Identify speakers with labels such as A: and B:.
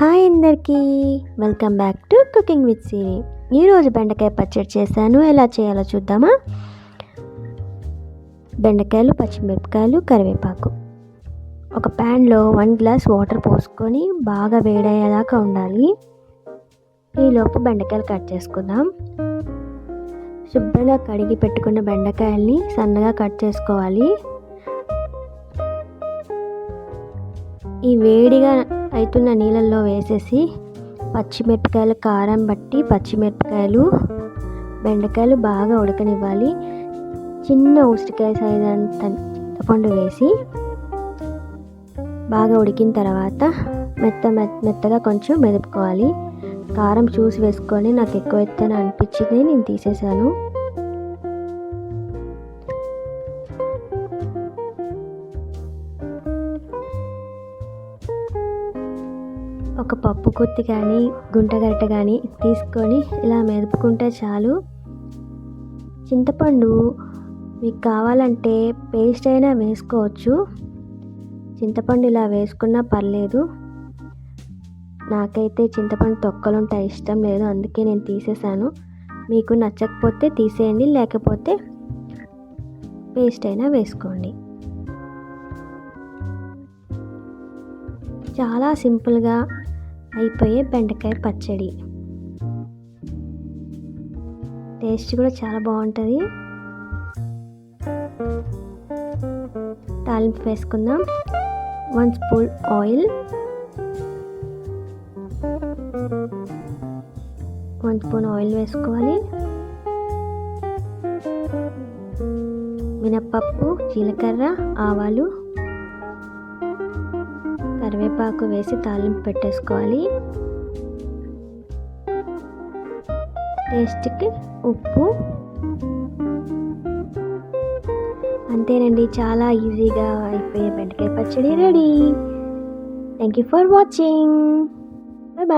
A: Hi అందరికీ. Welcome back to cooking with Siri. ఈరోజు బెండకాయ పచ్చడి చేశాను. ఎలా చేయాలో చూద్దామా? బెండకాయలు పచ్చిమిరపకాయలు కరివేపాకు. ఒక ప్యాన్లో వన్ గ్లాస్ వాటర్ పోసుకొని బాగా వేడయ్యేదాకా ఉండాలి. ఈలోపు బెండకాయలు కట్ చేసుకుందాం. శుభ్రంగా కడిగి పెట్టుకున్న బెండకాయల్ని సన్నగా కట్ చేసుకోవాలి. ఈ వేడిగా అవుతున్న నీళ్ళల్లో వేసేసి పచ్చిమిరపకాయల కారం బట్టి పచ్చిమిరపకాయలు బెండకాయలు బాగా ఉడకనివ్వాలి. చిన్న ఉసిరికాయ సైజ్ అంత చింతపండు వేసి బాగా ఉడికిన తర్వాత మెత్త మెత్తగా కొంచెం మెదుపుకోవాలి. కారం చూసి వేసుకొని నాకు ఎక్కువ ఎత్తని అనిపించింది నేను తీసేసాను ఒక పప్పు కుత్తి కానీ గుంటగరిట కానీ తీసుకొని ఇలా మెదుపుకుంటే చాలు. చింతపండు మీకు కావాలంటే పేస్ట్ అయినా వేసుకోవచ్చు. చింతపండు ఇలా వేసుకున్నా పర్లేదు. నాకైతే చింతపండు తొక్కలుంటే ఇష్టం లేదు అందుకే నేను తీసేసాను మీకు నచ్చకపోతే తీసేయండి లేకపోతే పేస్ట్ అయినా వేసుకోండి. చాలా సింపుల్గా అయిపోయే బెండకాయ పచ్చడి. టేస్ట్ కూడా చాలా బాగుంటుంది. తాలింపు వేసుకుందాం. One spoon oil. One spoon oil వేసుకోవాలి. మినప్పప్పు జీలకర్ర ఆవాలు కరివేపాకు వేసి తాలింపు పెట్టేసుకోవాలి. టేస్ట్కి ఉప్పు. అంతేనండి చాలా ఈజీగా అయిపోయే బెండకాయ పచ్చడి ready. Thank you for watching bye bye